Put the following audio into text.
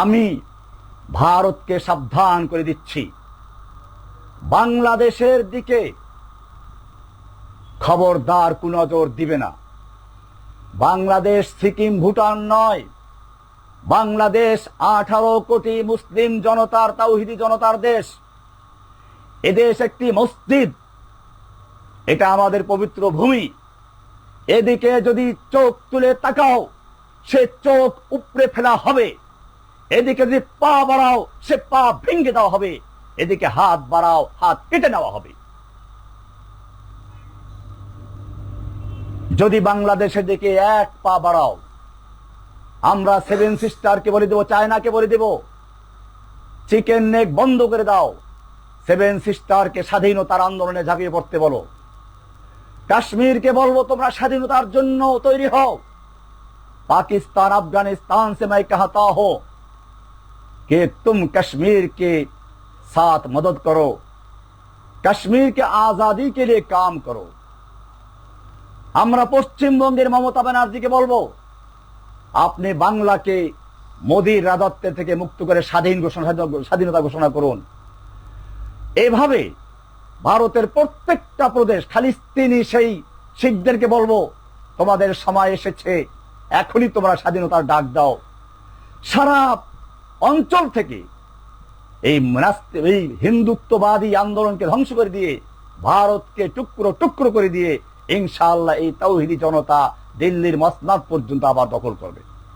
আমি ভারতকে সাবধান করে দিচ্ছি। বাংলাদেশের দিকে খবরদার কুনজর দিবে না। বাংলাদেশ সিকিম ভুটান নয়। বাংলাদেশ আঠারো কোটি মুসলিম জনতার তাওহিদি জনতার দেশ। এদেশ একটি মসজিদ। এটা আমাদের পবিত্র ভূমি। এদিকে যদি চোখ তুলে তাকাও, সে চোখ উপড়ে ফেলা হবে। এদিকে যে পা বাড়াও, সে পা ভেঙে দেওয়া হবে। এদিকে হাত বাড়াও, হাত কেটে নেওয়া হবে। যদি বাংলাদেশের দিকে এক পা বাড়াও, আমরা সেভেন সিস্টারকে বলে দেবো, চায়নাকে বলে দেব, চিকেন নেক বন্ধ করে দাও, সেভেন সিস্টারকে স্বাধীনতার আন্দোলনে ঝাঁপিয়ে পড়তে বলো। কাশ্মীরকে বলব, তোমরা স্বাধীনতার জন্য তৈরি হও। পাকিস্তান, আফগানিস্তান সেমাই কাহাতা হোক कि तुम कश्मीर के साथ मदद करो कश्मीर के आजादी के लिए काम करो আমরা পশ্চিমবঙ্গের মমতা ব্যানার্জিকে বলবো আপনি বাংলাকে মোদীর রাজত্ব থেকে মুক্ত করে স্বাধীন ঘোষণা স্বাধীনতা ঘোষণা করুন এভাবে ভারতের প্রত্যেকটা প্রদেশ খালিস্তিনি সেই শিখদেরকে বলবো তোমাদের সময় এসেছে এখনই তোমরা স্বাধীনতার ডাক দাও সারা অঞ্চল থেকে এই এই হিন্দুত্ববাদী আন্দোলনকে ধ্বংস করে দিয়ে, ভারতকে টুকরো টুকরো করে দিয়ে ইনশাল্লাহ এই তৌহিদি জনতা দিল্লির মসনাদ পর্যন্ত আবার দখল করবে।